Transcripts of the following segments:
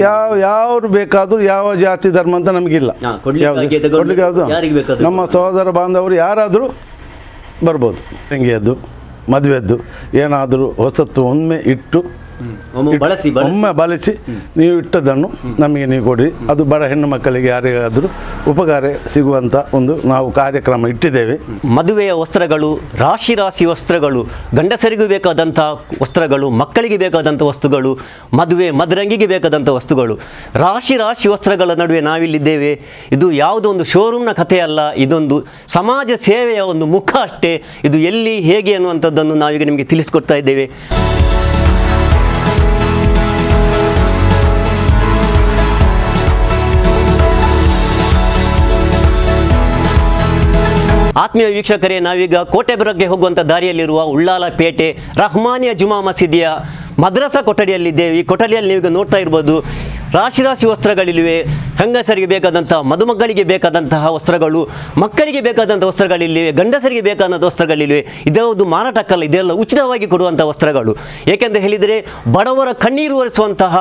ಯಾವ ಯಾವ ಬೇಕಾದರೂ ಯಾವ ಜಾತಿ ಧರ್ಮ ಅಂತ ನಮಗಿಲ್ಲ. ಯಾವ್ದು- ಕೊಡ್ಲಿಕ್ಕೆ ಯಾವ್ದು? ನಮ್ಮ ಸಹೋದರ ಬಾಂಧವರು ಯಾರಾದರೂ ಬರ್ಬೋದು. ಹೆಂಗೆಯದ್ದು ಮದುವೆದ್ದು ಏನಾದರೂ ಹೊಸತ್ತು ಒಮ್ಮೆ ಇಟ್ಟು ಬಳಸಿ ಒಮ್ಮೆ ಬಳಸಿ ನೀವು ಇಟ್ಟದನ್ನು ನಮಗೆ ನೀವು ಕೊಡಿ. ಅದು ಬಡ ಹೆಣ್ಣು ಮಕ್ಕಳಿಗೆ ಯಾರಿಗಾದರೂ ಉಪಕಾರ ಸಿಗುವಂಥ ಒಂದು ನಾವು ಕಾರ್ಯಕ್ರಮ ಇಟ್ಟಿದ್ದೇವೆ. ಮದುವೆಯ ವಸ್ತ್ರಗಳು ರಾಶಿ ರಾಶಿ ವಸ್ತ್ರಗಳು ಗಂಡಸರಿಗೂ ಬೇಕಾದಂಥ ವಸ್ತ್ರಗಳು ಮಕ್ಕಳಿಗೆ ಬೇಕಾದಂಥ ವಸ್ತುಗಳು ಮದುವೆ ಮದರಂಗಿಗೆ ಬೇಕಾದಂಥ ವಸ್ತುಗಳು. ರಾಶಿ ರಾಶಿ ವಸ್ತ್ರಗಳ ನಡುವೆ ನಾವಿಲ್ಲಿದ್ದೇವೆ. ಇದು ಯಾವುದೋ ಒಂದು ಶೋರೂಮ್ನ ಕಥೆಯಲ್ಲ ಇದೊಂದು ಸಮಾಜ ಸೇವೆಯ ಒಂದು ಮುಖ ಅಷ್ಟೇ. ಇದು ಎಲ್ಲಿ ಹೇಗೆ ಅನ್ನುವಂಥದ್ದನ್ನು ನಾವೀಗ ನಿಮಗೆ ತಿಳಿಸ್ಕೊಡ್ತಾ ಇದ್ದೇವೆ. ಆತ್ಮೀಯ ವೀಕ್ಷಕರೇ ನಾವೀಗ ಕೋಟೆಬುರಕ್ಕೆ ಹೋಗುವಂಥ ದಾರಿಯಲ್ಲಿರುವ ಉಳ್ಳಾಲ ಪೇಟೆ ರಹಮಾನಿಯ ಜುಮಾ ಮಸೀದಿಯ ಮದ್ರಸಾ ಕೊಠಡಿಯಲ್ಲಿದ್ದೇವೆ. ಈ ಕೊಠಡಿಯಲ್ಲಿ ನೀವೀಗ ನೋಡ್ತಾ ಇರ್ಬೋದು, ರಾಶಿ ರಾಶಿ ವಸ್ತ್ರಗಳಿವೆ ಹೆಂಗಸರಿಗೆ ಬೇಕಾದಂತಹ ಮದುಮಕ್ಕಳಿಗೆ ಬೇಕಾದಂತಹ ವಸ್ತ್ರಗಳು, ಮಕ್ಕಳಿಗೆ ಬೇಕಾದಂಥ ವಸ್ತ್ರಗಳಿಲ್ಲಿವೆ, ಗಂಡಸರಿಗೆ ಬೇಕಾದಂಥ ವಸ್ತ್ರಗಳಿವೆ ಇದೊಂದು ಮಾರಾಟಕ್ಕಲ್ಲ, ಇದೆಲ್ಲ ಉಚಿತವಾಗಿ ಕೊಡುವಂಥ ವಸ್ತ್ರಗಳು. ಏಕೆಂತ ಹೇಳಿದರೆ, ಬಡವರ ಕಣ್ಣೀರು ಒರೆಸುವಂತಹ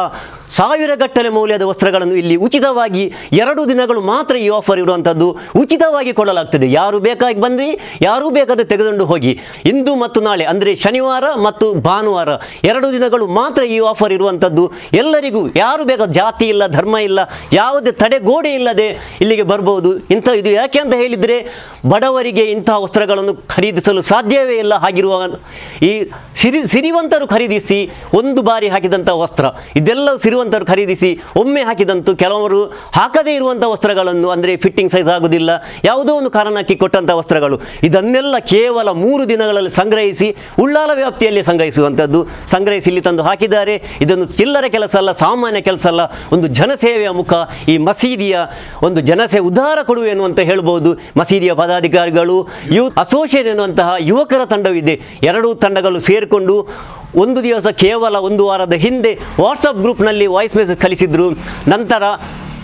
ಸಾವಿರ ಗಟ್ಟಲೆ ಮೌಲ್ಯದ ವಸ್ತ್ರಗಳನ್ನು ಇಲ್ಲಿ ಉಚಿತವಾಗಿ ಎರಡು ದಿನಗಳು ಮಾತ್ರ ಈ ಆಫರ್ ಇರುವಂಥದ್ದು ಉಚಿತವಾಗಿ ಕೊಡಲಾಗ್ತದೆ. ಯಾರು ಬೇಕಾಗಿ ಬಂದ್ರಿ, ಯಾರೂ ಬೇಕಾದ್ರೆ ತೆಗೆದುಕೊಂಡು ಹೋಗಿ. ಇಂದು ಮತ್ತು ನಾಳೆ, ಅಂದರೆ ಶನಿವಾರ ಮತ್ತು ಭಾನುವಾರ ಎರಡು ದಿನಗಳು ಮಾತ್ರ ಈ ಆಫರ್ ಇರುವಂಥದ್ದು. ಎಲ್ಲರಿಗೂ ಯಾರು ಬೇಗ ಜಾತಿ ಇಲ್ಲ, ಧರ್ಮ ಇಲ್ಲ, ಯಾವುದೇ ತಡೆಗೋಡೆ ಇಲ್ಲದೆ ಇಲ್ಲಿಗೆ ಬರ್ಬೋದು. ಇಂಥ ಇದು ಯಾಕೆ ಅಂತ ಹೇಳಿದರೆ ಬಡವರಿಗೆ ಇಂತಹ ವಸ್ತ್ರಗಳನ್ನು ಖರೀದಿಸಲು ಸಾಧ್ಯವೇ ಇಲ್ಲ. ಹಾಗಿರುವ ಈ ಸಿರಿ ಸಿರಿವಂತರು ಖರೀದಿಸಿ ಒಂದು ಬಾರಿ ಹಾಕಿದಂಥ ವಸ್ತ್ರ, ಇದೆಲ್ಲ ಸಿರಿವಂತರು ಖರೀದಿಸಿ ಒಮ್ಮೆ ಹಾಕಿದಂತೂ ಕೆಲವರು ಹಾಕದೇ ಇರುವಂಥ ವಸ್ತ್ರಗಳನ್ನು, ಅಂದರೆ ಫಿಟ್ಟಿಂಗ್ ಸೈಜ್ ಆಗುವುದಿಲ್ಲ ಯಾವುದೋ ಒಂದು ಕಾರಣಕ್ಕೆ ಕೊಟ್ಟಂಥ ವಸ್ತ್ರಗಳು. ಇದನ್ನೆಲ್ಲ ಕೇವಲ ಮೂರು ದಿನಗಳಲ್ಲಿ ಸಂಗ್ರಹಿಸಿ, ಉಳ್ಳಾಲ ವ್ಯಾಪ್ತಿಯಲ್ಲಿ ಸಂಗ್ರಹಿಸುವಂಥದ್ದು. ಸಂಗ್ರಹಿಸಿ ಇಲ್ಲಿ ತಂದು ಹಾಕಿದ್ದಾರೆ. ಇದನ್ನು ಚಿಲ್ಲರೆ ಕೆಲಸ ಅಲ್ಲ, ಸಾಮಾನ್ಯ ಕೆಲಸ ಅಲ್ಲ. ಒಂದು ಜನಸೇವೆಯ ಮುಖ, ಈ ಮಸೀದಿಯ ಒಂದು ಜನಸೇ ಉದ್ಧಾರ ಕೊಡುವೆ ಎನ್ನುವಂತ ಹೇಳ್ಬೋದು. ಮಸೀದಿಯ ಪದಾಧಿಕಾರಿಗಳು, ಯೂತ್ ಅಸೋಸಿಯೇಷನ್ ಎನ್ನುವಂತಹ ಯುವಕರ ತಂಡವಿದೆ. ಎರಡೂ ತಂಡಗಳು ಸೇರಿಕೊಂಡು ಒಂದು ದಿವಸ ಕೇವಲ ಒಂದು ವಾರದ ಹಿಂದೆ ವಾಟ್ಸಪ್ ಗ್ರೂಪ್ನಲ್ಲಿ ವಾಯ್ಸ್ ಮೆಸೇಜ್ ಕಳಿಸಿದ್ರು. ನಂತರ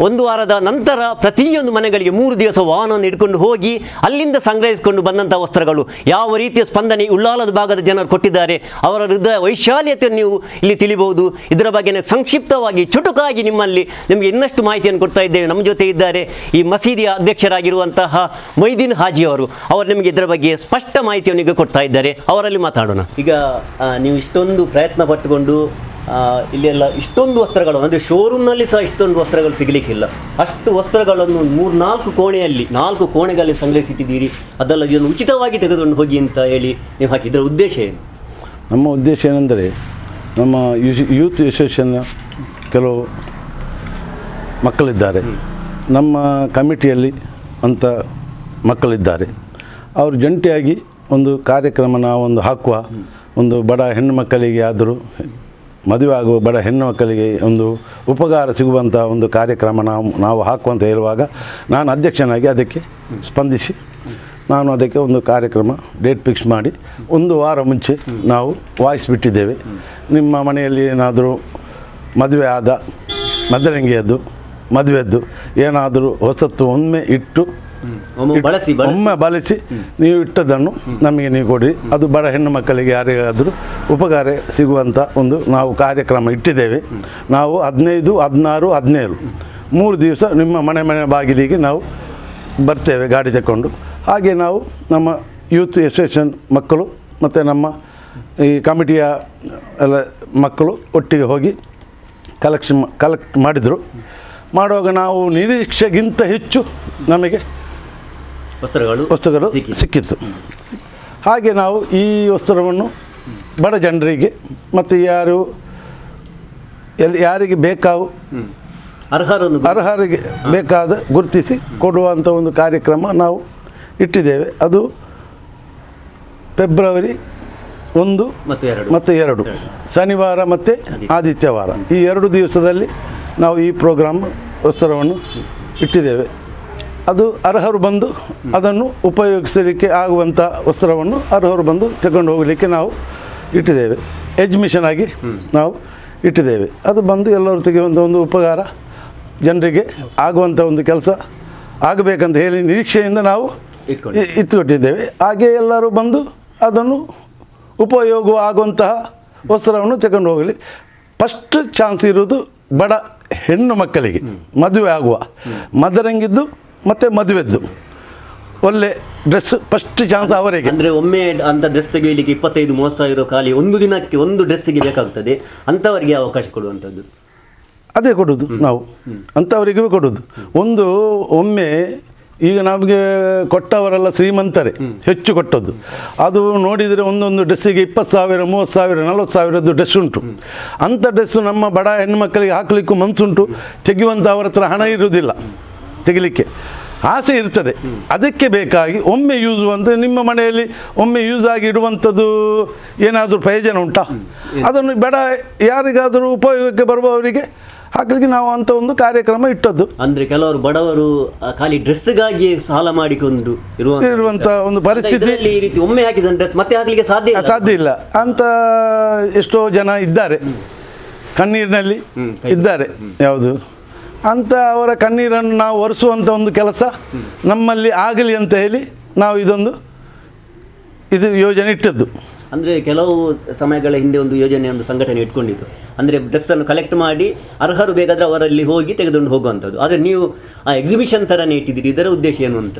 ಒಂದು ವಾರದ ನಂತರ ಪ್ರತಿಯೊಂದು ಮನೆಗಳಿಗೆ ಮೂರು ದಿವಸ ವಾಹನವನ್ನು ಇಟ್ಕೊಂಡು ಹೋಗಿ ಅಲ್ಲಿಂದ ಸಂಗ್ರಹಿಸಿಕೊಂಡು ಬಂದಂಥ ವಸ್ತ್ರಗಳು. ಯಾವ ರೀತಿಯ ಸ್ಪಂದನೆ ಉಳ್ಳಾಲದ ಭಾಗದ ಜನರು ಕೊಟ್ಟಿದ್ದಾರೆ, ಅವರ ಹೃದಯ ವೈಶಾಲ್ಯತೆಯನ್ನು ನೀವು ಇಲ್ಲಿ ತಿಳಿಬಹುದು. ಇದರ ಬಗ್ಗೆ ಸಂಕ್ಷಿಪ್ತವಾಗಿ, ಚುಟುಕಾಗಿ ನಿಮ್ಮಲ್ಲಿ ನಿಮಗೆ ಇನ್ನಷ್ಟು ಮಾಹಿತಿಯನ್ನು ಕೊಡ್ತಾ ಇದ್ದೇವೆ. ನಮ್ಮ ಜೊತೆ ಇದ್ದಾರೆ ಈ ಮಸೀದಿಯ ಅಧ್ಯಕ್ಷರಾಗಿರುವಂತಹ ಮೊಯ್ದೀನ್ ಹಾಜಿ ಅವರು. ಅವರು ನಿಮಗೆ ಇದರ ಬಗ್ಗೆ ಸ್ಪಷ್ಟ ಮಾಹಿತಿಯನ್ನು ಈಗ ಕೊಡ್ತಾ ಇದ್ದಾರೆ. ಅವರಲ್ಲಿ ಮಾತಾಡೋಣ. ಈಗ ನೀವು ಇಷ್ಟೊಂದು ಪ್ರಯತ್ನ ಪಟ್ಟುಕೊಂಡು ಇಲ್ಲೆಲ್ಲ ಇಷ್ಟೊಂದು ವಸ್ತ್ರಗಳು ಅಂದರೆ ಶೋರೂಮ್ನಲ್ಲಿ ಸಹ ಇಷ್ಟೊಂದು ವಸ್ತ್ರಗಳು ಸಿಗಲಿಕ್ಕಿಲ್ಲ. ಅಷ್ಟು ವಸ್ತ್ರಗಳನ್ನು ಮೂರು ನಾಲ್ಕು ಕೋಣೆಯಲ್ಲಿ ನಾಲ್ಕು ಕೋಣೆಗಳಲ್ಲಿ ಸಂಗ್ರಹಿಸಿಟ್ಟಿದ್ದೀರಿ. ಅದೆಲ್ಲ ಇದನ್ನು ಉಚಿತವಾಗಿ ತೆಗೆದುಕೊಂಡು ಹೋಗಿ ಅಂತ ಹೇಳಿ ನೀವು ಹಾಕಿದ್ರ ಉದ್ದೇಶ ಏನು? ನಮ್ಮ ಉದ್ದೇಶ ಏನೆಂದರೆ ನಮ್ಮ ಯೂತ್ ಅಸೋಸಿಯೇಷನ್ ಕೆಲವು ಮಕ್ಕಳಿದ್ದಾರೆ. ನಮ್ಮ ಕಮಿಟಿಯಲ್ಲಿ ಅಂತ ಮಕ್ಕಳಿದ್ದಾರೆ. ಅವರು ಜಂಟಿಯಾಗಿ ಒಂದು ಕಾರ್ಯಕ್ರಮ ನಾವೊಂದು ಹಾಕುವ ಒಂದು ಬಡ ಹೆಣ್ಣು ಮಕ್ಕಳಿಗೆ ಆದರೂ ಮದುವೆ ಆಗುವ ಬಡ ಹೆಣ್ಣು ಮಕ್ಕಳಿಗೆ ಒಂದು ಉಪಕಾರ ಸಿಗುವಂಥ ಒಂದು ಕಾರ್ಯಕ್ರಮ ನಾವು ನಾವು ಹಾಕುವಂತ ಇರುವಾಗ ನಾನು ಅಧ್ಯಕ್ಷನಾಗಿ ಅದಕ್ಕೆ ಸ್ಪಂದಿಸಿ ನಾನು ಅದಕ್ಕೆ ಒಂದು ಕಾರ್ಯಕ್ರಮ ಡೇಟ್ ಫಿಕ್ಸ್ ಮಾಡಿ ಒಂದು ವಾರ ಮುಂಚೆ ನಾವು ವಾಯ್ಸ್ ಬಿಟ್ಟಿದ್ದೇವೆ ನಿಮ್ಮ ಮನೆಯಲ್ಲಿ ಏನಾದರೂ ಮದುವೆ ಆದ, ಮದರಂಗಿಯದ್ದು, ಮದುವೆದ್ದು ಏನಾದರೂ ಹೊಸತ್ತು ಒಮ್ಮೆ ಇಟ್ಟು ಬಳಸಿ ಒಮ್ಮೆ ಬಳಸಿ ನೀವು ಇಟ್ಟದನ್ನು ನಮಗೆ ನೀವು ಕೊಡಿ. ಅದು ಬಡ ಹೆಣ್ಣು ಮಕ್ಕಳಿಗೆ ಯಾರಿಗಾದರೂ ಉಪಕಾರ ಸಿಗುವಂಥ ಒಂದು ನಾವು ಕಾರ್ಯಕ್ರಮ ಇಟ್ಟಿದ್ದೇವೆ. ನಾವು ಹದಿನೈದು ಹದಿನಾರು ಹದಿನೇಳು. ಮೂರು ದಿವಸ ನಿಮ್ಮ ಮನೆ ಮನೆ ಬಾಗಿಲಿಗೆ ನಾವು ಬರ್ತೇವೆ ಗಾಡಿ ತಗೊಂಡು ಹಾಗೆ ನಾವು ನಮ್ಮ ಯೂತ್ ಅಸೋಸಿಯೇಷನ್ ಮಕ್ಕಳು ಮತ್ತು ನಮ್ಮ ಈ ಕಮಿಟಿಯ ಎಲ್ಲ ಮಕ್ಕಳು ಒಟ್ಟಿಗೆ ಹೋಗಿ ಕಲೆಕ್ಷನ್ ಕಲೆಕ್ಟ್ ಮಾಡಿದರು. ಮಾಡುವಾಗ ನಾವು ನಿರೀಕ್ಷೆಗಿಂತ ಹೆಚ್ಚು ನಮಗೆ ವಸ್ತ್ರಗಳು ವಸ್ತುಗಳು. ಸಿಕ್ಕಿತ್ತು ಹಾಗೆ ನಾವು ಈ ವಸ್ತ್ರವನ್ನು ಬಡ ಜನರಿಗೆ ಮತ್ತು ಯಾರು ಎಲ್ಲಿ ಯಾರಿಗೆ ಬೇಕಾವು. ಅರ್ಹರನ್ನು ಅರ್ಹರಿಗೆ ಬೇಕಾದ ಗುರುತಿಸಿ ಕೊಡುವಂಥ ಒಂದು ಕಾರ್ಯಕ್ರಮ ನಾವು ಇಟ್ಟಿದ್ದೇವೆ. ಅದು ಫೆಬ್ರವರಿ ಒಂದು ಮತ್ತು ಎರಡು. ಮತ್ತು ಎರಡು. ಶನಿವಾರ ಮತ್ತು ಆದಿತ್ಯವಾರ. ಈ ಎರಡು ದಿವಸದಲ್ಲಿ ನಾವು ಈ ಪ್ರೋಗ್ರಾಮ್ ವಸ್ತ್ರವನ್ನು ಇಟ್ಟಿದ್ದೇವೆ. ಅದು ಅರ್ಹರು ಬಂದು ಅದನ್ನು ಉಪಯೋಗಿಸಲಿಕ್ಕೆ ಆಗುವಂಥ ವಸ್ತ್ರವನ್ನು ಅರ್ಹರು ಬಂದು ತಗೊಂಡು ಹೋಗಲಿಕ್ಕೆ ನಾವು ಇಟ್ಟಿದ್ದೇವೆ. ಎಜ್ಮಿಷನ್ ಆಗಿ ನಾವು ಇಟ್ಟಿದ್ದೇವೆ. ಅದು ಬಂದು ಎಲ್ಲರೂ ಒಂದು ಒಂದು ಉಪಕಾರ ಜನರಿಗೆ ಆಗುವಂಥ ಒಂದು ಕೆಲಸ ಆಗಬೇಕಂತ ಹೇಳಿ ನಿರೀಕ್ಷೆಯಿಂದ ನಾವು ಇತ್ತುಕೊಟ್ಟಿದ್ದೇವೆ ಇಟ್ಟುಕೊಟ್ಟಿದ್ದೇವೆ. ಹಾಗೆ ಎಲ್ಲರೂ ಬಂದು ಅದನ್ನು ಉಪಯೋಗ ಆಗುವಂತಹ ವಸ್ತ್ರವನ್ನು ತಗೊಂಡು ಹೋಗಲಿ. ಫಸ್ಟ್ ಚಾನ್ಸ್ ಇರುವುದು ಬಡ ಹೆಣ್ಣು ಮಕ್ಕಳಿಗೆ. ಮದುವೆ ಆಗುವ. ಮದರಂಗಿದ್ದು ಮತ್ತು ಮದುವೆದ್ದು. ಒಳ್ಳೆ ಡ್ರೆಸ್ ಫಸ್ಟ್ ಚಾನ್ಸ್ ಅವರಿಗೆ. ಅಂದ್ರೆ ಒಮ್ಮೆ ಅಂತ ಡ್ರೆಸ್ ತೆಗೆಯಲಿಕ್ಕೆ ಇಪ್ಪತ್ತೈದು ಮೂವತ್ತು ಸಾವಿರ ಖಾಲಿ ಒಂದು ದಿನಕ್ಕೆ ಒಂದು ಡ್ರೆಸ್ಸಿಗೆ ಬೇಕಾಗ್ತದೆ. ಅಂಥವರಿಗೆ ಅವಕಾಶ ಕೊಡುವಂಥದ್ದು. ಅದೇ ಕೊಡೋದು ನಾವು. ಅಂಥವರಿಗೂ ಕೊಡೋದು. ಒಂದು ಒಮ್ಮೆ ಈಗ ನಮಗೆ ಕೊಟ್ಟವರೆಲ್ಲ ಶ್ರೀಮಂತರೇ ಹೆಚ್ಚು ಕೊಟ್ಟದ್ದು. ಅದು ನೋಡಿದರೆ ಒಂದೊಂದು ಡ್ರೆಸ್ಸಿಗೆ ಇಪ್ಪತ್ತು ಸಾವಿರ ಮೂವತ್ತು ಸಾವಿರ ನಲ್ವತ್ತು ಸಾವಿರದ್ದು ಡ್ರೆಸ್ ಉಂಟು. ಅಂಥ ಡ್ರೆಸ್ಸು ನಮ್ಮ ಬಡ ಹೆಣ್ಣುಮಕ್ಕಳಿಗೆ ಹಾಕಲಿಕ್ಕೂ ಮನಸ್ಸುಂಟು ತೆಗೆಯುವಂಥ ಅವರ ಹತ್ರ ಹಣ ಇರುವುದಿಲ್ಲ. ತೆಗಿಲಿಕ್ಕೆ ಆಸೆ ಇರ್ತದೆ. ಅದಕ್ಕೆ ಬೇಕಾಗಿ ಒಮ್ಮೆ ಯೂಸ್ ಅಂದರೆ ನಿಮ್ಮ ಮನೆಯಲ್ಲಿ ಒಮ್ಮೆ ಯೂಸ್ ಆಗಿ ಇಡುವಂಥದ್ದು ಏನಾದರೂ ಪ್ರಯೋಜನ ಉಂಟಾ? ಅದನ್ನು ಬೇಡ ಯಾರಿಗಾದರೂ ಉಪಯೋಗಕ್ಕೆ ಬರುವವರಿಗೆ ಹಾಗಾಗಿ ನಾವು ಅಂತ ಒಂದು ಕಾರ್ಯಕ್ರಮ ಇಟ್ಟದ್ದು. ಅಂದ್ರೆ ಕೆಲವರು ಬಡವರು ಖಾಲಿ ಡ್ರೆಸ್ಗಾಗಿ ಸಾಲ ಮಾಡಿಕೊಂಡು ಇರುವಂತ ಒಂದು ಪರಿಸ್ಥಿತಿ. ಈ ರೀತಿ ಒಮ್ಮೆ ಹಾಕಿದ ಡ್ರೆಸ್ ಮತ್ತೆ ಹಾಕ್ಲಿಕ್ಕೆ ಸಾಧ್ಯ ಸಾಧ್ಯ ಇಲ್ಲ. ಅಂತ ಎಷ್ಟೋ ಜನ ಇದ್ದಾರೆ. ಕಣ್ಣೀರಿನಲ್ಲಿ ಇದ್ದಾರೆ. ಯಾವುದು? ಅಂತ ಅವರ ಕಣ್ಣೀರನ್ನು ನಾವು ಒರೆಸುವಂಥ ಒಂದು ಕೆಲಸ ನಮ್ಮಲ್ಲಿ ಆಗಲಿ ಅಂತ ಹೇಳಿ ನಾವು ಇದೊಂದು ಇದು ಯೋಜನೆ ಇಟ್ಟದ್ದು. ಅಂದರೆ ಕೆಲವು ಸಮಯಗಳ ಹಿಂದೆ ಒಂದು ಯೋಜನೆ ಒಂದು ಸಂಘಟನೆ ಇಟ್ಕೊಂಡಿತ್ತು. ಅಂದರೆ ಡ್ರೆಸ್ಸನ್ನು ಕಲೆಕ್ಟ್ ಮಾಡಿ ಅರ್ಹರು ಬೇಕಾದರೆ ಅವರಲ್ಲಿ ಹೋಗಿ ತೆಗೆದುಕೊಂಡು ಹೋಗುವಂಥದ್ದು. ಆದರೆ ನೀವು ಆ ಎಕ್ಸಿಬಿಷನ್ ಥರನೇ ಇಟ್ಟಿದ್ದೀರಿ. ಇದರ ಉದ್ದೇಶ ಏನು ಅಂತ?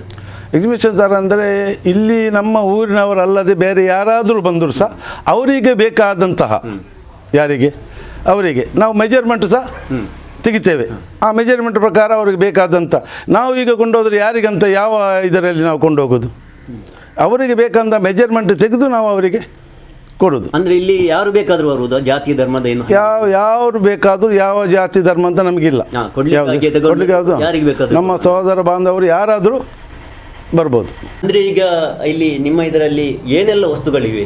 ಎಕ್ಸಿಬಿಷನ್ ಥರ ಅಂದರೆ ಇಲ್ಲಿ ನಮ್ಮ ಊರಿನವರಲ್ಲದೆ ಬೇರೆ ಯಾರಾದರೂ ಬಂದರೂ ಸಹ ಅವರಿಗೆ ಬೇಕಾದಂತಹ ಯಾರಿಗೆ? ಅವರಿಗೆ. ನಾವು ಮೆಜರ್ಮೆಂಟ್ ಸಹ ತೆಗಿತೇವೆ. ಆ ಮೆಜರ್ಮೆಂಟ್ ಪ್ರಕಾರ ಅವರಿಗೆ ಬೇಕಾದಂಥ ನಾವು ಈಗ ಕೊಂಡೋದ್ರೆ ಯಾರಿಗಂತ ಯಾವ ಇದರಲ್ಲಿ ನಾವು ಕೊಂಡೋಗೋದು? ಅವರಿಗೆ ಬೇಕಂತ ಮೆಜರ್ಮೆಂಟ್ ತೆಗೆದು ನಾವು ಅವರಿಗೆ ಕೊಡೋದು. ಅಂದ್ರೆ ಇಲ್ಲಿ ಯಾರು ಬೇಕಾದರೂ ಬರುವುದು? ಜಾತಿ ಧರ್ಮದ ಏನು ಯಾವ ಯಾರು ಬೇಕಾದರೂ ಯಾವ ಜಾತಿ ಧರ್ಮ ಅಂತ ನಮಗಿಲ್ಲ. ಯಾವುದು? ನಮ್ಮ ಸಹೋದರ ಬಾಂಧವರು ಯಾರಾದರೂ ಬರ್ಬೋದು. ಅಂದ್ರೆ ಈಗ ಇಲ್ಲಿ ನಿಮ್ಮ ಇದರಲ್ಲಿ ಏನೆಲ್ಲ ವಸ್ತುಗಳಿವೆ?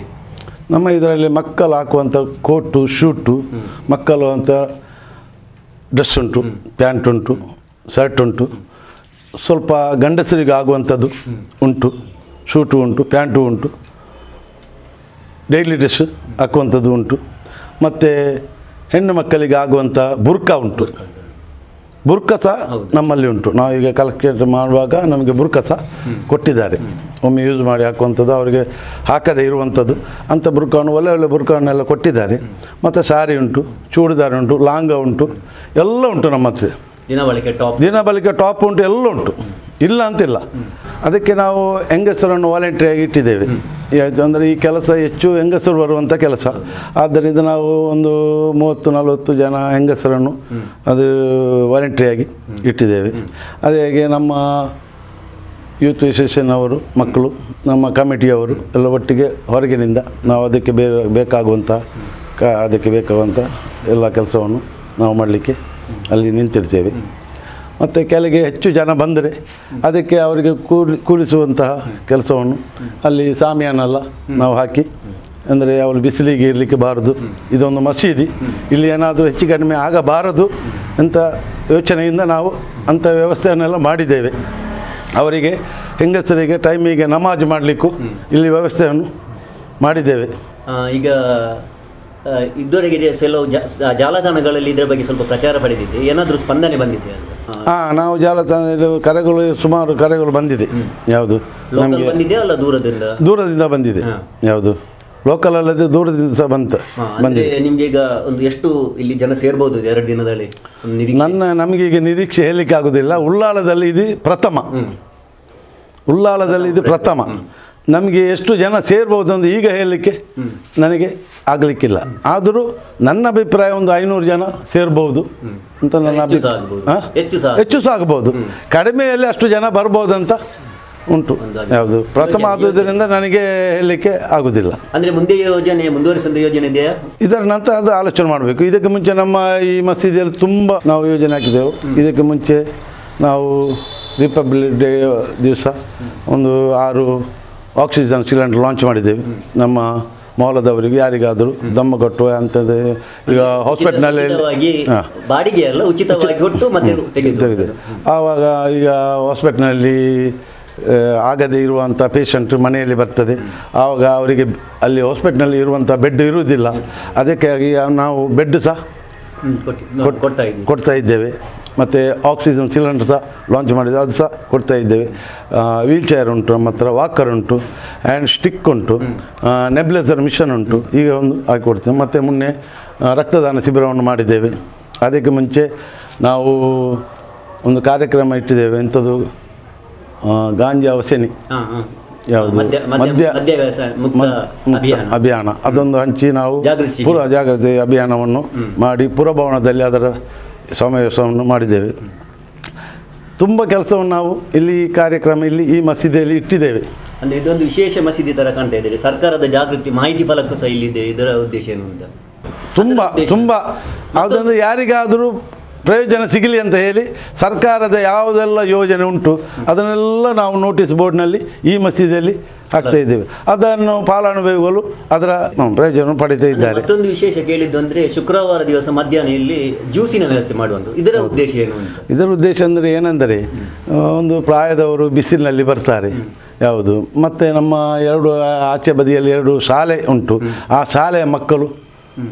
ನಮ್ಮ ಇದರಲ್ಲಿ ಮಕ್ಕಳು ಹಾಕುವಂಥ ಕೋಟು ಶೂಟು ಮಕ್ಕಳು ಅಂತ ಡ್ರೆಸ್ ಉಂಟು ಪ್ಯಾಂಟ್ ಉಂಟು ಶರ್ಟ್ ಉಂಟು. ಸ್ವಲ್ಪ ಗಂಡಸರಿಗೆ ಆಗುವಂಥದ್ದು ಉಂಟು ಶೂಟು ಉಂಟು ಪ್ಯಾಂಟು ಉಂಟು. ಡೈಲಿ ಡ್ರೆಸ್ ಹಾಕುವಂಥದ್ದು ಉಂಟು. ಮತ್ತು ಹೆಣ್ಣು ಮಕ್ಕಳಿಗೆ ಆಗುವಂಥ ಬುರ್ಕಾ ಉಂಟು. ಬುರ್ಕ ಸಹ ನಮ್ಮಲ್ಲಿ ಉಂಟು. ನಾವು ಈಗ ಕಲೆಕ್ಟೇಟ್ ಮಾಡುವಾಗ ನಮಗೆ ಬುರ್ಕಸ ಕೊಟ್ಟಿದ್ದಾರೆ. ಒಮ್ಮೆ ಯೂಸ್ ಮಾಡಿ ಹಾಕುವಂಥದ್ದು ಅವರಿಗೆ ಹಾಕದೇ ಇರುವಂಥದ್ದು ಅಂಥ ಬುರ್ಕಾಣು ಒಳ್ಳೆ ಒಳ್ಳೆ ಬುರ್ಕಾಣೆಲ್ಲ ಕೊಟ್ಟಿದ್ದಾರೆ. ಮತ್ತು ಸಾರಿ ಉಂಟು ಚೂಡಿದಾರ ಉಂಟು ಲಾಂಗ ಉಂಟು ಎಲ್ಲ ಉಂಟು ನಮ್ಮ ಹತ್ರ. ದಿನ ಬಳಕೆ ಟಾಪ್ ದಿನ ಬಳಿಕ ಟಾಪ್ ಉಂಟು ಎಲ್ಲ ಉಂಟು. ಇಲ್ಲ ಅಂತಿಲ್ಲ. ಅದಕ್ಕೆ ನಾವು ಹೆಂಗಸರನ್ನು ವಾಲಂಟ್ರಿಯಾಗಿ ಇಟ್ಟಿದ್ದೇವೆ. ಅಂದರೆ ಈ ಕೆಲಸ ಹೆಚ್ಚು ಹೆಂಗಸರು ಬರುವಂಥ ಕೆಲಸ. ಆದ್ದರಿಂದ ನಾವು ಒಂದು ಮೂವತ್ತು ನಲವತ್ತು ಜನ ಹೆಂಗಸರನ್ನು ಅದು ವಾಲಂಟ್ರಿಯಾಗಿ ಇಟ್ಟಿದ್ದೇವೆ. ಅದೇ ಹಾಗೆ ನಮ್ಮ ಯೂತ್ ಅಸೋಸಿಯೇಷನ್ ಅವರು ಮಕ್ಕಳು ನಮ್ಮ ಕಮಿಟಿಯವರು ಎಲ್ಲ ಒಟ್ಟಿಗೆ ಹೊರಗಿನಿಂದ ನಾವು ಅದಕ್ಕೆ ಬೇ ಬೇಕಾಗುವಂಥ ಕ ಅದಕ್ಕೆ ಬೇಕಾಗುವಂಥ ಎಲ್ಲ ಕೆಲಸವನ್ನು ನಾವು ಮಾಡಲಿಕ್ಕೆ ಅಲ್ಲಿ ನಿಂತಿರ್ತೇವೆ. ಮತ್ತು ಕೆಳಗೆ ಹೆಚ್ಚು ಜನ ಬಂದರೆ ಅದಕ್ಕೆ ಅವರಿಗೆ ಕೂಲಿ ಕೂಡಿಸುವಂತಹ ಕೆಲಸವನ್ನು ಅಲ್ಲಿ ಸಾಮಿಯಾನೆಲ್ಲ ನಾವು ಹಾಕಿ, ಅಂದರೆ ಅವರು ಬಿಸಿಲಿಗೆ ಇರಲಿಕ್ಕೆ ಬಾರದು. ಇದೊಂದು ಮಸೀದಿ. ಇಲ್ಲಿ ಏನಾದರೂ ಹೆಚ್ಚು ಕಡಿಮೆ ಆಗಬಾರದು ಅಂತ ಯೋಚನೆಯಿಂದ ನಾವು ಅಂಥ ವ್ಯವಸ್ಥೆಯನ್ನೆಲ್ಲ ಮಾಡಿದ್ದೇವೆ. ಅವರಿಗೆ, ಹೆಂಗಸರಿಗೆ ಟೈಮಿಗೆ ನಮಾಜ್ ಮಾಡಲಿಕ್ಕೂ ಇಲ್ಲಿ ವ್ಯವಸ್ಥೆಯನ್ನು ಮಾಡಿದ್ದೇವೆ. ಈಗ ಇದುವರೆಗೆ ಕೆಲವು ಜಾಲತಾಣಗಳಲ್ಲಿ ಇದರ ಬಗ್ಗೆ ಸ್ವಲ್ಪ ಪ್ರಚಾರ ಪಡೆದಿದೆ ಏನಾದರೂ ಸ್ಪಂದನೆ ಬಂದಿದೆ ಅಂತ? ಹಾಂ ನಾವು ಜಾಲತಾಣ ಕರೆಗಳು ಸುಮಾರು ಕರೆಗಳು ಬಂದಿದೆ. ಯಾವುದು? ನಮಗೆ ದೂರದಿಂದ? ದೂರದಿಂದ ಬಂದಿದೆ. ಯಾವುದು? ಲೋಕಲ್ ಅಲ್ಲದೆ ದೂರದಿಂದ ಸಹ ಬಂತು ಬಂದಿದೆ. ನಿಮ್ಗೆ ಈಗ ಒಂದು ಎಷ್ಟು ಇಲ್ಲಿ ಜನ ಸೇರ್ಬೋದು ಎರಡು ದಿನದಲ್ಲಿ? ನನ್ನ ನಮಗೆ ಈಗ ನಿರೀಕ್ಷೆ ಹೇಳಲಿಕ್ಕೆ ಆಗುದಿಲ್ಲ. ಉಳ್ಳಾಳದಲ್ಲಿ ಇದು ಪ್ರಥಮ. ಉಳ್ಳಾಲದಲ್ಲಿ ಉಳ್ಳಾಳದಲ್ಲಿ ಇದು ಪ್ರಥಮ. ನಮಗೆ ಎಷ್ಟು ಜನ ಸೇರ್ಬೋದು ಅಂತ ಈಗ ಹೇಳಲಿಕ್ಕೆ ನನಗೆ ಆಗಲಿಕ್ಕಿಲ್ಲ. ಆದರೂ ನನ್ನ ಅಭಿಪ್ರಾಯ ಒಂದು ಐನೂರು ಜನ ಸೇರ್ಬೋದು ಅಂತ ನನ್ನ ಅಭಿಪ್ರಾಯ. ಹೆಚ್ಚು ಸಹ ಆಗ್ಬೋದು ಕಡಿಮೆಯಲ್ಲಿ ಅಷ್ಟು ಜನ ಬರ್ಬೋದಂತ ಉಂಟು. ಯಾವುದು? ಪ್ರಥಮ ಆದುದರಿಂದ ನನಗೆ ಹೇಳಲಿಕ್ಕೆ ಆಗುವುದಿಲ್ಲ ಅಂದ್ರೆ ಮುಂದೆ ಯೋಜನೆ ಮುಂದುವರಿಸಿದ ಯೋಜನೆ ಇದೆಯಾ? ಇದರ ನಂತರ ಅದು ಆಲೋಚನೆ ಮಾಡಬೇಕು. ಇದಕ್ಕೆ ಮುಂಚೆ ನಮ್ಮ ಈ ಮಸೀದಿಯಲ್ಲಿ ತುಂಬ ನಾವು ಯೋಜನೆ ಹಾಕಿದ್ದೆವು. ಇದಕ್ಕೆ ಮುಂಚೆ ನಾವು ರಿಪಬ್ಲಿಕ್ ಡೇ ದಿವಸ ಒಂದು ಆರು ಆಕ್ಸಿಜನ್ ಸಿಲಿಂಡರ್ ಲಾಂಚ್ ಮಾಡಿದ್ದೇವೆ. ನಮ್ಮ ಮೌಲದವರಿಗೆ ಯಾರಿಗಾದರೂ ದಮ್ಮ ಅಂತದ್ದು. ಅಂಥದ್ದು ಈಗ ಹಾಸ್ಪಿಟ್ಲ್ನಲ್ಲಿ ಹಾಂ. ಬಾಡಿಗೆ ಅಲ್ಲ ಉಚಿತವಾಗಿ ತೆಗೆದು ಆವಾಗ ಈಗ ಹಾಸ್ಪಿಟ್ಲ್ನಲ್ಲಿ ಆಗದೇ ಇರುವಂಥ ಪೇಷಂಟ್ ಮನೆಯಲ್ಲಿ ಬರ್ತದೆ. ಆವಾಗ ಅವರಿಗೆ ಅಲ್ಲಿ ಹಾಸ್ಪಿಟ್ಲ್ನಲ್ಲಿ ಇರುವಂಥ ಬೆಡ್ ಇರುವುದಿಲ್ಲ. ಅದಕ್ಕಾಗಿ ನಾವು ಬೆಡ್ ಸಹ ಕೊಡ್ತಾ ಇದ್ದೇವೆ. ಮತ್ತು ಆಕ್ಸಿಜನ್ ಸಿಲಿಂಡರ್ ಸಹ ಲಾಂಚ್ ಮಾಡಿದ್ದೆ ಅದು ಸಹ ಕೊಡ್ತಾ ಇದ್ದೇವೆ. ವೀಲ್ ಚೇರ್ ಉಂಟು ನಮ್ಮ ಹತ್ರ ವಾಕರ್ ಉಂಟು ಆ್ಯಂಡ್ ಸ್ಟಿಕ್ ಉಂಟು ನೆಬ್ಲೆಸರ್ ಮಿಷನ್ ಉಂಟು. ಈಗ ಒಂದು ಹಾಕಿ ಕೊಡ್ತೇವೆ. ಮತ್ತು ಮೊನ್ನೆ ರಕ್ತದಾನ ಶಿಬಿರವನ್ನು ಮಾಡಿದ್ದೇವೆ. ಅದಕ್ಕೆ ಮುಂಚೆ ನಾವು ಒಂದು ಕಾರ್ಯಕ್ರಮ ಇಟ್ಟಿದ್ದೇವೆ. ಎಂಥದ್ದು ಗಾಂಜಾ ವಸನಿ. ಯಾವುದು? ಮದ್ಯ ಅಭಿಯಾನ. ಅದೊಂದು ಹಂಚಿ ನಾವು. ಪುರ ಜಾಗೃತಿ ಅಭಿಯಾನವನ್ನು ಮಾಡಿ ಪುರಭವನದಲ್ಲಿ ಅದರ ಸಮಾವೇಶವನ್ನು ಮಾಡಿದ್ದೇವೆ. ತುಂಬ ಕೆಲಸವನ್ನು ನಾವು ಇಲ್ಲಿ ಈ ಕಾರ್ಯಕ್ರಮ ಇಲ್ಲಿ ಈ ಮಸೀದಿಯಲ್ಲಿ ಇಟ್ಟಿದ್ದೇವೆ. ಅಂದರೆ ಇದೊಂದು ವಿಶೇಷ ಮಸೀದಿ ಥರ ಕಾಣ್ತಾ ಇದ್ದೀರಿ ಸರ್ಕಾರದ ಜಾಗೃತಿ ಮಾಹಿತಿ ಫಲಕ ಸಹ ಇಲ್ಲಿದೆ. ಇದರ ಉದ್ದೇಶ ಏನು ಅಂತ? ತುಂಬ. ತುಂಬ. ಅದೊಂದು ಯಾರಿಗಾದರೂ ಪ್ರಯೋಜನ ಸಿಗಲಿ ಅಂತ ಹೇಳಿ ಸರ್ಕಾರದ ಯಾವುದೆಲ್ಲ ಯೋಜನೆ ಉಂಟು ಅದನ್ನೆಲ್ಲ ನಾವು ನೋಟಿಸ್ ಬೋರ್ಡ್ನಲ್ಲಿ ಈ ಮಸೀದಿಯಲ್ಲಿ ಹಾಕ್ತಾ ಇದ್ದೇವೆ. ಅದನ್ನು ಫಲಾನುಭವಿಗಳು ಅದರ ಪ್ರಯೋಜನ ಪಡಿತಾ ಇದ್ದಾರೆ. ಮತ್ತೊಂದು ವಿಶೇಷ ಕೇಳಿದ್ದು ಅಂದರೆ ಶುಕ್ರವಾರ ದಿವಸ ಮಧ್ಯಾಹ್ನ ಇಲ್ಲಿ ಜ್ಯೂಸಿನ ವ್ಯವಸ್ಥೆ ಮಾಡುವಂತ ಇದರ ಉದ್ದೇಶ ಏನು ಇದರ ಉದ್ದೇಶ ಅಂದರೆ ಏನೆಂದರೆ ಒಂದು ಪ್ರಾಯದವರು ಬಿಸಿಲಿನಲ್ಲಿ ಬರ್ತಾರೆ. ಯಾವುದು? ಮತ್ತು ನಮ್ಮ ಎರಡು ಆಚೆ ಬದಿಯಲ್ಲಿ ಎರಡು ಶಾಲೆ ಉಂಟು. ಆ ಶಾಲೆಯ ಮಕ್ಕಳು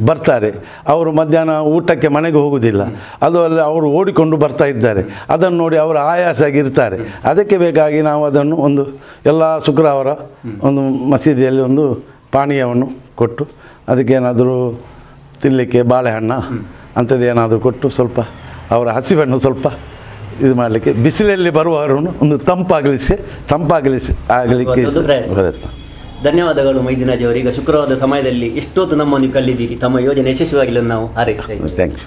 ಬರ್ತಾರೆ. ಅವರು ಮಧ್ಯಾಹ್ನ ಊಟಕ್ಕೆ ಮನೆಗೆ ಹೋಗುವುದಿಲ್ಲ ಅದು ಅಲ್ಲ ಅವರು ಓಡಿಕೊಂಡು ಬರ್ತಾ ಇದ್ದಾರೆ. ಅದನ್ನು ನೋಡಿ ಅವರು ಆಯಾಸ ಆಗಿರ್ತಾರೆ ಅದಕ್ಕೆ ಬೇಕಾಗಿ ನಾವು ಅದನ್ನು ಒಂದು ಎಲ್ಲ ಶುಕ್ರವಾರ ಒಂದು ಮಸೀದಿಯಲ್ಲಿ ಒಂದು ಪಾನೀಯವನ್ನು ಕೊಟ್ಟು ಅದಕ್ಕೇನಾದರೂ ತಿನ್ನಲಿಕ್ಕೆ ಬಾಳೆಹಣ್ಣು ಅಂಥದ್ದು ಏನಾದರೂ ಕೊಟ್ಟು ಸ್ವಲ್ಪ ಅವರ ಹಸಿವನ್ನು ಸ್ವಲ್ಪ ಇದು ಮಾಡಲಿಕ್ಕೆ. ಬಿಸಿಲಲ್ಲಿ ಬರುವವರನ್ನು ಒಂದು ತಂಪಾಗಲಿಸಿ ತಂಪಾಗಲಿಸಿ ಆಗಲಿಕ್ಕೆ ಪ್ರಯತ್ನ. ಧನ್ಯವಾದಗಳು ಮೈದಿನಾಜಿ ಅವರು ಈಗ ಶುಕ್ರವಾರದ ಸಮಯದಲ್ಲಿ ಇಷ್ಟೊತ್ತು ನಮ್ಮನ್ನು ಕಲ್ಲಿದ್ದೀರಿ. ತಮ್ಮ ಯೋಜನೆ ಯಶಸ್ವಿಯಾಗಿಲ್ಲ ನಾವು ಹಾರೈಸ್ತೇವೆ ಥ್ಯಾಂಕ್ ಯು